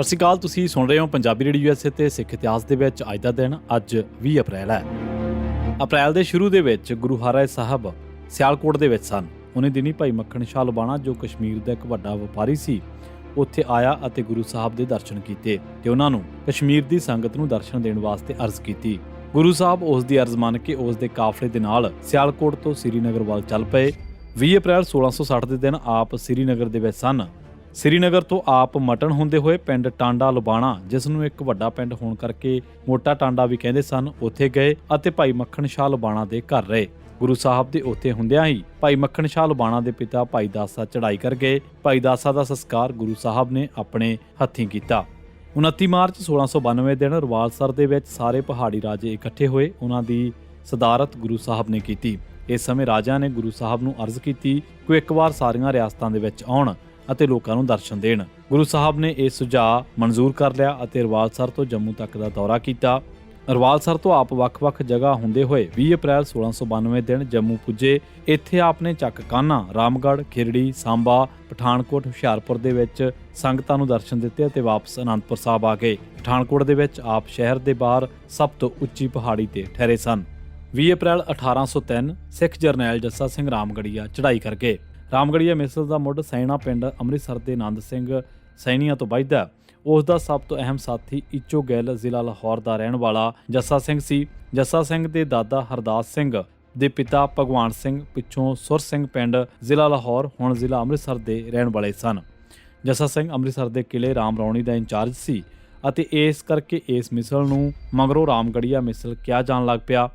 ਸਤਿ ਸ਼੍ਰੀ ਅਕਾਲ, ਤੁਸੀਂ ਸੁਣ ਰਹੇ ਹੋ ਪੰਜਾਬੀ ਰੇਡੀਓ ਯੂਐਸਏ ਤੇ ਸਿੱਖ ਇਤਿਹਾਸ ਦੇ ਵਿੱਚ ਅੱਜ ਦਾ ਦਿਨ, ਅੱਜ 20 ਅਪ੍ਰੈਲ ਹੈ। ਅਪ੍ਰੈਲ ਦੇ ਸ਼ੁਰੂ ਦੇ ਵਿੱਚ ਗੁਰੂ ਹਰਿ ਸਾਹਿਬ ਸਿਆਲਕੋਟ ਦੇ ਵਿੱਚ ਸਨ। ਉਹਨੇ ਦਿਨੀ ਭਾਈ ਮੱਖਣ ਸ਼ਾਹ ਲਬਾਣਾ, ਜੋ ਕਸ਼ਮੀਰ ਦਾ ਇੱਕ ਵੱਡਾ ਵਪਾਰੀ ਸੀ, ਉੱਥੇ ਆਇਆ ਅਤੇ ਗੁਰੂ ਸਾਹਿਬ ਦੇ ਦਰਸ਼ਨ ਕੀਤੇ ਤੇ ਉਹਨਾਂ ਨੂੰ ਕਸ਼ਮੀਰ ਦੀ ਸੰਗਤ ਨੂੰ ਦਰਸ਼ਨ ਦੇਣ ਵਾਸਤੇ ਅਰਜ਼ ਕੀਤੀ। ਗੁਰੂ ਸਾਹਿਬ ਉਸ ਦੀ ਅਰਜ਼ ਮੰਨ ਕੇ ਉਸ ਦੇ ਕਾਫਲੇ ਦੇ ਨਾਲ ਸਿਆਲਕੋਟ ਤੋਂ ਸ੍ਰੀਨਗਰ ਵੱਲ ਚੱਲ ਪਏ। 20 ਅਪ੍ਰੈਲ 1660 ਦੇ ਦਿਨ ਆਪ ਸ੍ਰੀਨਗਰ ਦੇ ਵਿੱਚ ਸਨ। ਸ੍ਰੀਨਗਰ ਤੋਂ ਆਪ ਮਟਨ ਹੁੰਦੇ ਹੋਏ ਪਿੰਡ ਟਾਂਡਾ ਲੁਬਾਣਾ, ਜਿਸ ਨੂੰ ਇੱਕ ਵੱਡਾ ਪਿੰਡ ਹੋਣ ਕਰਕੇ ਮੋਟਾ ਟਾਂਡਾ ਵੀ ਕਹਿੰਦੇ ਸਨ, ਉੱਥੇ ਗਏ ਅਤੇ ਭਾਈ ਮੱਖਣ ਸ਼ਾਹ ਲੁਬਾਣਾ ਦੇ ਘਰ ਰਹੇ। ਗੁਰੂ ਸਾਹਿਬ ਦੇ ਉੱਥੇ ਹੁੰਦਿਆਂ ਹੀ ਭਾਈ ਮੱਖਣ ਸ਼ਾਹ ਲੁਬਾਣਾ ਦੇ ਪਿਤਾ ਭਾਈ ਦਾਸਾ ਚੜ੍ਹਾਈ ਕਰ ਗਏ। ਭਾਈ ਦਾਸਾ ਦਾ ਸੰਸਕਾਰ ਗੁਰੂ ਸਾਹਿਬ ਨੇ ਆਪਣੇ ਹੱਥੀਂ ਕੀਤਾ। 29 ਮਾਰਚ 1692 ਦਿਨ ਰਵਾਲਸਰ ਦੇ ਵਿੱਚ ਸਾਰੇ ਪਹਾੜੀ ਰਾਜੇ ਇਕੱਠੇ ਹੋਏ ਉਹਨਾਂ ਦੀ ਸਦਾਰਤ ਗੁਰੂ ਸਾਹਿਬ ਨੇ ਕੀਤੀ। ਇਸ ਸਮੇਂ ਰਾਜਾ ਨੇ ਗੁਰੂ ਸਾਹਿਬ ਨੂੰ ਅਰਜ਼ ਕੀਤੀ ਕਿ ਇੱਕ ਵਾਰ ਸਾਰੀਆਂ ਰਿਆਸਤਾਂ ਦੇ ਵਿੱਚ ਆਉਣ। ਅਤੇ ਲੋਕਾਂ ਨੂੰ ਦਰਸ਼ਨ ਦੇਣ। ਗੁਰੂ ਸਾਹਿਬ ਨੇ ਇਹ ਸੁਝਾਅ ਮਨਜ਼ੂਰ ਕਰ ਲਿਆ ਅਤੇ ਰਵਾਲਸਰ ਤੋਂ ਜੰਮੂ ਤੱਕ ਦਾ ਦੌਰਾ ਕੀਤਾ। ਰਵਾਲਸਰ ਤੋਂ ਆਪ ਵੱਖ-ਵੱਖ ਜਗ੍ਹਾ ਹੁੰਦੇ ਹੋਏ 20 ਅਪ੍ਰੈਲ 1692 ਦਿਨ ਜੰਮੂ ਪੁੱਜੇ। ਇੱਥੇ ਆਪ ਨੇ ਚੱਕ ਕਾਨਾ, ਰਾਮਗੜ੍ਹ, ਖਿਰੜੀ, ਸਾਂਬਾ, ਪਠਾਨਕੋਟ, ਹੁਸ਼ਿਆਰਪੁਰ ਦੇ ਵਿੱਚ ਸੰਗਤਾਂ ਨੂੰ ਦਰਸ਼ਨ ਦਿੱਤੇ ਅਤੇ ਵਾਪਸ ਅਨੰਦਪੁਰ ਸਾਹਿਬ ਆ ਗਏ। ਪਠਾਨਕੋਟ ਦੇ ਵਿੱਚ ਆਪ ਸ਼ਹਿਰ ਦੇ ਬਾਹਰ ਸਭ ਤੋਂ ਉੱਚੀ ਪਹਾੜੀ ਤੇ ਠਹਿਰੇ ਸਨ। 20 ਅਪ੍ਰੈਲ 1803 ਸਿੱਖ ਜਰਨੈਲ ਜੱਸਾ ਸਿੰਘ ਰਾਮਗੜੀਆ ਚੜ੍ਹਾਈ ਕਰਕੇ ਰਾਮਗੜੀਆ ਮਿਸਲ ਦਾ ਮੁੱਢ ਸੈਣਾ ਪਿੰਡ ਅੰਮ੍ਰਿਤਸਰ ਦੇ ਆਨੰਦ ਸਿੰਘ ਸੈਣੀਆਂ ਤੋਂ ਵੱਜਦਾ ਉਸ ਦਾ ਸਭ ਤੋਂ ਅਹਿਮ ਸਾਥੀ ਇੱਚੋ ਗੈਲ ਜ਼ਿਲ੍ਹਾ ਲਾਹੌਰ ਦਾ ਰਹਿਣ ਵਾਲਾ ਜੱਸਾ ਸਿੰਘ ਸੀ। ਜੱਸਾ ਸਿੰਘ ਦੇ ਦਾਦਾ ਹਰਦਾਸ ਸਿੰਘ ਦੇ ਪਿਤਾ ਭਗਵਾਨ ਸਿੰਘ, ਪਿੱਛੋਂ ਸੁਰ ਸਿੰਘ ਪਿੰਡ ਜ਼ਿਲ੍ਹਾ ਲਾਹੌਰ, ਹੁਣ ਜ਼ਿਲ੍ਹਾ ਅੰਮ੍ਰਿਤਸਰ ਦੇ ਰਹਿਣ ਵਾਲੇ ਸਨ। ਜੱਸਾ ਸਿੰਘ ਅੰਮ੍ਰਿਤਸਰ ਦੇ ਕਿਲੇ ਰਾਮ ਰੌਣੀ ਦਾ ਇੰਚਾਰਜ ਸੀ ਅਤੇ ਇਸ ਕਰਕੇ ਇਸ ਮਿਸਲ ਨੂੰ ਮਗਰੋਂ ਰਾਮਗੜੀਆ ਮਿਸਲ ਕਿਹਾ ਜਾਣ ਲੱਗ ਪਿਆ।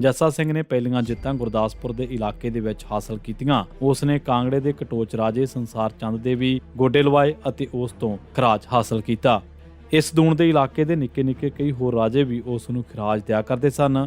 ਜੱਸਾ ਸਿੰਘ ਨੇ ਪਹਿਲੀਆਂ ਜਿੱਤਾਂ ਗੁਰਦਾਸਪੁਰ ਦੇ ਇਲਾਕੇ ਦੇ ਵਿੱਚ ਹਾਸਲ ਕੀਤੀਆਂ। ਉਸ ਨੇ ਕਾਂਗੜੇ ਦੇ ਕਟੋਚ ਰਾਜੇ ਸੰਸਾਰ ਚੰਦ ਦੇ ਵੀ ਗੋਡੇ ਲਵਾਏ ਅਤੇ ਉਸ ਤੋਂ ਖਰਾਜ ਹਾਸਲ ਕੀਤਾ। ਇਸ ਦੂਣ ਦੇ ਇਲਾਕੇ ਦੇ ਨਿੱਕੇ ਨਿੱਕੇ ਕਈ ਹੋਰ ਰਾਜੇ ਵੀ ਉਸ ਨੂੰ ਖਰਾਜ ਦਿਆ ਕਰਦੇ ਸਨ।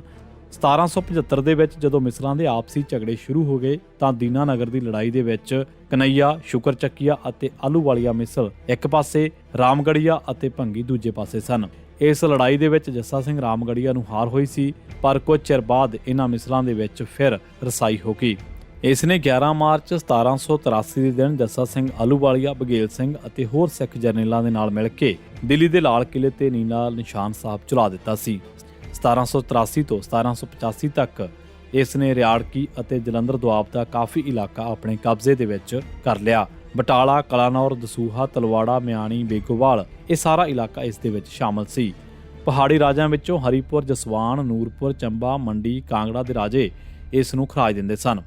1775 ਦੇ ਵਿੱਚ ਜਦੋਂ ਮਿਸਲਾਂ ਦੇ ਆਪਸੀ ਝਗੜੇ ਸ਼ੁਰੂ ਹੋ ਗਏ ਤਾਂ ਦੀਨਾਨਗਰ ਦੀ ਲੜਾਈ ਦੇ ਵਿੱਚ ਕਨਈਆ, ਸ਼ੁਕਰਚੱਕੀਆ ਅਤੇ ਆਲੂਵਾਲੀਆ ਮਿਸਰ ਇੱਕ ਪਾਸੇ, ਰਾਮਗੜੀਆ ਅਤੇ ਭੰਗੀ ਦੂਜੇ ਪਾਸੇ ਸਨ। ਇਸ ਲੜਾਈ ਦੇ ਵਿੱਚ ਜੱਸਾ ਸਿੰਘ ਰਾਮਗੜੀਆ ਨੂੰ ਹਾਰ ਹੋਈ ਸੀ, ਪਰ ਕੁਝ ਚਿਰ ਬਾਅਦ ਇਹਨਾਂ ਮਿਸਲਾਂ ਦੇ ਵਿੱਚ ਫਿਰ ਰਸਾਈ ਹੋ ਗਈ। ਇਸ ਨੇ 11 ਮਾਰਚ 1783 ਦੇ ਦਿਨ ਜੱਸਾ ਸਿੰਘ ਆਲੂਵਾਲੀਆ ਬਗੇਲ ਸਿੰਘ ਅਤੇ ਹੋਰ ਸਿੱਖ ਜਰਨੈਲਾਂ ਦੇ ਨਾਲ ਮਿਲ ਕੇ ਦਿੱਲੀ ਦੇ ਲਾਲ ਕਿਲੇ ਤੇ ਨੀਲਾ ਨਿਸ਼ਾਨ ਸਾਹਿਬ ਚਲਾ ਦਿੱਤਾ ਸੀ। 1783 ਤੋਂ 1785 ਤੱਕ ਇਸ ਨੇ ਰਿਆੜਕੀ ਅਤੇ ਜਲੰਧਰ ਦੁਆਬ ਦਾ ਕਾਫੀ ਇਲਾਕਾ ਆਪਣੇ ਕਬਜ਼ੇ ਦੇ ਵਿੱਚ ਕਰ ਲਿਆ। ਬਟਾਲਾ, ਕਲਾਨੌਰ, ਦਸੂਹਾ, ਤਲਵਾੜਾ, ਮਿਆਣੀ, ਬੇਗੋਵਾਲ ਇਹ ਸਾਰਾ ਇਲਾਕਾ ਇਸ ਦੇ ਵਿੱਚ ਸ਼ਾਮਲ ਸੀ। ਪਹਾੜੀ ਰਾਜਿਆਂ ਵਿੱਚੋਂ ਹਰੀਪੁਰ, ਜਸਵਾਨ, ਨੂਰਪੁਰ, ਚੰਬਾ, ਮੰਡੀ, ਕਾਂਗੜਾ ਦੇ ਰਾਜੇ ਇਸ ਨੂੰ ਖਰਾਜ ਦਿੰਦੇ ਸਨ।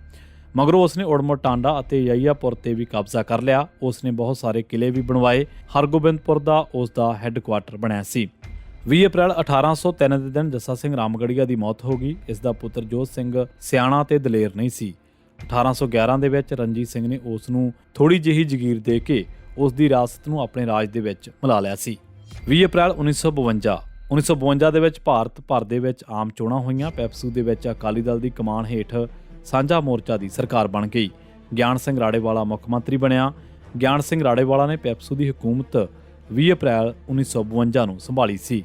ਮਗਰੋਂ ਉਸਨੇ ਉੜਮੁੜ, ਟਾਂਡਾ ਅਤੇ ਯਈਆਪੁਰ ਤੇ ਵੀ ਕਬਜ਼ਾ ਕਰ ਲਿਆ। ਉਸਨੇ ਬਹੁਤ ਸਾਰੇ ਕਿਲੇ ਵੀ ਬਣਵਾਏ। ਹਰਗੋਬਿੰਦਪੁਰ ਦਾ ਉਸ ਦਾ ਹੈੱਡਕੁਆਟਰ ਬਣਿਆ ਸੀ। 20 ਅਪ੍ਰੈਲ 1803 ਦੇ ਦਿਨ ਜੱਸਾ ਸਿੰਘ ਰਾਮਗੜੀਆ ਦੀ ਮੌਤ ਹੋ ਗਈ। ਇਸ ਦਾ ਪੁੱਤਰ ਜੋਤ ਸਿੰਘ ਸਿਆਣਾ ਤੇ ਦਲੇਰ ਨਹੀਂ ਸੀ। 1811 ਦੇ ਵਿੱਚ ਰਣਜੀਤ ਸਿੰਘ ਨੇ ਉਸ ਨੂੰ ਥੋੜੀ ਜਿਹੀ ਜ਼ਗੀਰ ਦੇ ਕੇ ਉਸ ਦੀ ਰਾਸਤ ਨੂੰ ਆਪਣੇ ਰਾਜ ਦੇ ਵਿੱਚ ਮਿਲਾ ਲਿਆ ਸੀ। 20 ਅਪ੍ਰੈਲ 1952 1952 ਦੇ ਵਿੱਚ ਭਾਰਤ ਭਰ ਦੇ ਵਿੱਚ ਆਮ ਚੋਣਾਂ ਹੋਈਆਂ। ਪੈਪਸੂ ਦੇ ਵਿੱਚ ਅਕਾਲੀ ਦਲ ਦੀ ਕਮਾਨ ਹੇਠ ਸਾਂਝਾ ਮੋਰਚਾ ਦੀ ਸਰਕਾਰ ਬਣ ਗਈ। ਗਿਆਨ ਸਿੰਘ ਰਾੜੇਵਾਲਾ ਮੁੱਖ ਮੰਤਰੀ ਬਣਿਆ। ਗਿਆਨ ਸਿੰਘ ਰਾੜੇਵਾਲਾ ਨੇ ਪੈਪਸੂ ਦੀ ਹਕੂਮਤ 20 ਅਪ੍ਰੈਲ 1952 ਨੂੰ ਸੰਭਾਲੀ ਸੀ।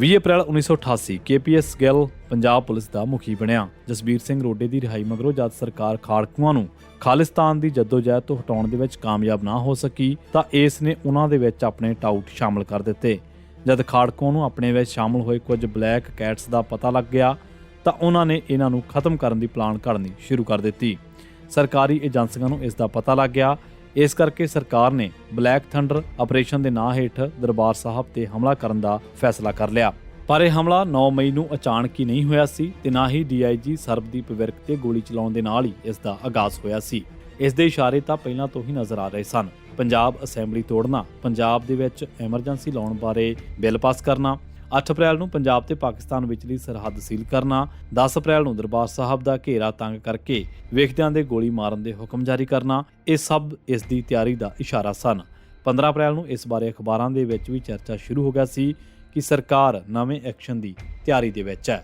20 April 1988 KPS Gill Punjab police ਦਾ ਮੁਖੀ ਬਣਿਆ। ਜਸਬੀਰ ਸਿੰਘ ਰੋਡੇ ਦੀ ਰਿਹਾਈ ਮਗਰੋਂ ਜਦ ਸਰਕਾਰ ਖਾੜਕੂਆਂ ਨੂੰ ਖਾਲਿਸਤਾਨ ਦੀ ਜਦੋਜਹਿਦ ਤੋਂ ਹਟਾਉਣ ਦੇ ਵਿੱਚ ਕਾਮਯਾਬ ਨਾ ਹੋ ਸਕੀ, ਤਾਂ ਇਸ ਨੇ ਉਹਨਾਂ ਦੇ ਵਿੱਚ ਆਪਣੇ ਟਾਊਟ ਸ਼ਾਮਲ ਕਰ ਦਿੱਤੇ। ਜਦ ਖਾੜਕੂਆਂ ਨੂੰ ਆਪਣੇ ਵਿੱਚ ਸ਼ਾਮਲ ਹੋਏ ਕੁਝ ਬਲੈਕ ਕੈਟਸ ਦਾ ਪਤਾ ਲੱਗ ਗਿਆ, ਤਾਂ ਉਹਨਾਂ ਨੇ ਇਹਨਾਂ ਨੂੰ ਖਤਮ ਕਰਨ ਦੀ ਪਲਾਨ ਘੜਨੀ ਸ਼ੁਰੂ ਕਰ ਦਿੱਤੀ। ਸਰਕਾਰੀ ਏਜੰਸੀਆਂ ਨੂੰ ਇਸ ਦਾ ਪਤਾ ਲੱਗ ਗਿਆ ਇਸ ਕਰਕੇ ਸਰਕਾਰ ਨੇ ਬਲੈਕ ਥੰਡਰ ਆਪਰੇਸ਼ਨ ਦੇ ਨਾਂ ਹੇਠ ਦਰਬਾਰ ਸਾਹਿਬ ਤੇ ਹਮਲਾ ਕਰਨ ਦਾ ਫੈਸਲਾ ਕਰ ਲਿਆ। ਪਰ ਇਹ ਹਮਲਾ 9 ਮਈ ਨੂੰ ਅਚਾਨਕ ਹੀ ਨਹੀਂ ਹੋਇਆ ਸੀ ਤੇ ਨਾ ਹੀ ਡੀਆਈਜੀ ਸਰਬਦੀਪ ਵਿਰਕ ਤੇ ਗੋਲੀ ਚਲਾਉਣ ਦੇ ਨਾਲ ਹੀ ਇਸ ਦਾ ਆਗਾਜ਼ ਹੋਇਆ ਸੀ। ਇਸ ਦੇ ਇਸ਼ਾਰੇ ਤਾਂ ਪਹਿਲਾਂ ਤੋਂ ਹੀ ਨਜ਼ਰ ਆ ਰਹੇ ਸਨ। ਪੰਜਾਬ ਅਸੈਂਬਲੀ ਤੋੜਨਾ, ਪੰਜਾਬ ਦੇ ਵਿੱਚ ਐਮਰਜੈਂਸੀ ਲਾਉਣ ਬਾਰੇ ਬਿੱਲ ਪਾਸ ਕਰਨਾ 8 ਅਪ੍ਰੈਲ ਨੂੰ ਪੰਜਾਬ ਤੇ ਪਾਕਿਸਤਾਨ ਵਿਚਲੀ ਸਰਹੱਦ ਸੀਲ ਕਰਨਾ 10 ਅਪ੍ਰੈਲ ਨੂੰ ਦਰਬਾਰ ਸਾਹਿਬ ਦਾ ਘੇਰਾ ਤੰਗ ਕਰਕੇ ਵੇਖਦਿਆਂ ਦੇ ਗੋਲੀ ਮਾਰਨ ਦੇ ਹੁਕਮ ਜਾਰੀ ਕਰਨਾ, ਇਹ ਸਭ ਇਸ ਦੀ ਤਿਆਰੀ ਦਾ ਇਸ਼ਾਰਾ ਸਨ। 15 ਅਪ੍ਰੈਲ ਨੂੰ ਇਸ ਬਾਰੇ ਅਖਬਾਰਾਂ ਦੇ ਵਿੱਚ ਵੀ ਚਰਚਾ ਸ਼ੁਰੂ ਹੋ ਗਿਆ ਸੀ ਕਿ ਸਰਕਾਰ ਨਵੇਂ ਐਕਸ਼ਨ ਦੀ ਤਿਆਰੀ ਦੇ ਵਿੱਚ ਹੈ।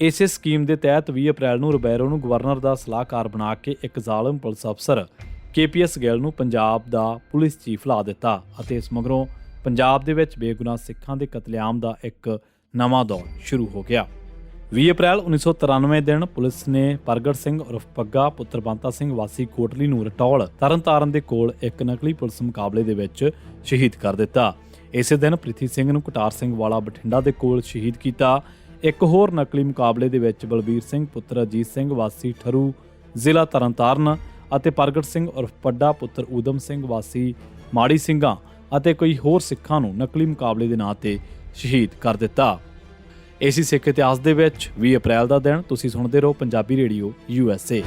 ਇਸੇ ਸਕੀਮ ਦੇ ਤਹਿਤ 20 ਅਪ੍ਰੈਲ ਨੂੰ ਰਬੈਰੋ ਨੂੰ ਗਵਰਨਰ ਦਾ ਸਲਾਹਕਾਰ ਬਣਾ ਕੇ ਇੱਕ ਜ਼ਾਲਮ ਪੁਲਿਸ ਅਫਸਰ ਕੇਪੀਐਸ ਗੈਲ ਨੂੰ ਪੰਜਾਬ ਦਾ ਪੁਲਿਸ ਚੀਫ ਲਾ ਦਿੱਤਾ ਅਤੇ ਇਸ ਮਗਰੋਂ ਪੰਜਾਬ ਦੇ ਵਿੱਚ ਬੇਗੁਨਾਹ ਸਿੱਖਾਂ ਦੇ ਕਤਲੇਆਮ ਦਾ ਇੱਕ ਨਵਾਂ ਦੌਰ ਸ਼ੁਰੂ ਹੋ ਗਿਆ। 20 ਅਪ੍ਰੈਲ 1993 ਦਿਨ ਪੁਲਿਸ ਨੇ ਪ੍ਰਗਟ ਸਿੰਘ ਉਰਫ ਪੱਗਾ, ਪੁੱਤਰ ਬੰਤਾ ਸਿੰਘ, ਵਾਸੀ ਕੋਟਲੀ ਨੂੰ ਰਟੌਲ ਤਰਨਤਾਰਨ ਦੇ ਕੋਲ ਇੱਕ ਨਕਲੀ ਪੁਲਿਸ ਮੁਕਾਬਲੇ ਦੇ ਵਿੱਚ ਸ਼ਹੀਦ ਕਰ ਦਿੱਤਾ। ਇਸੇ ਦਿਨ ਪ੍ਰਿਥੀ ਸਿੰਘ ਨੂੰ ਕਟਾਰ ਸਿੰਘ ਵਾਲਾ ਬਠਿੰਡਾ ਦੇ ਕੋਲ ਸ਼ਹੀਦ ਕੀਤਾ। ਇੱਕ ਹੋਰ ਨਕਲੀ ਮੁਕਾਬਲੇ ਦੇ ਵਿੱਚ ਬਲਬੀਰ ਸਿੰਘ, ਪੁੱਤਰ ਅਜੀਤ ਸਿੰਘ, ਵਾਸੀ ਠਰੂ, ਜ਼ਿਲ੍ਹਾ ਤਰਨਤਾਰਨ ਅਤੇ ਪ੍ਰਗਟ ਸਿੰਘ ਉਰਫ ਪੱਡਾ, ਪੁੱਤਰ ਊਦਮ ਸਿੰਘ, ਵਾਸੀ ਮਾੜੀ ਸਿੰਘਾਂ ਅਤੇ ਕਈ ਹੋਰ ਸਿੱਖਾਂ ਨੂੰ ਨਕਲੀ ਮੁਕਾਬਲੇ ਦੇ ਨਾਂ ਤੇ ਸ਼ਹੀਦ ਕਰ ਦਿੱਤਾ। ਇਸੇ ਸਿੱਖ ਇਤਿਹਾਸ ਦੇ ਵਿੱਚ 20 ਅਪ੍ਰੈਲ ਦਾ ਦਿਨ, ਤੁਸੀਂ ਸੁਣਦੇ ਰਹੋ Punjabi radio, U S A.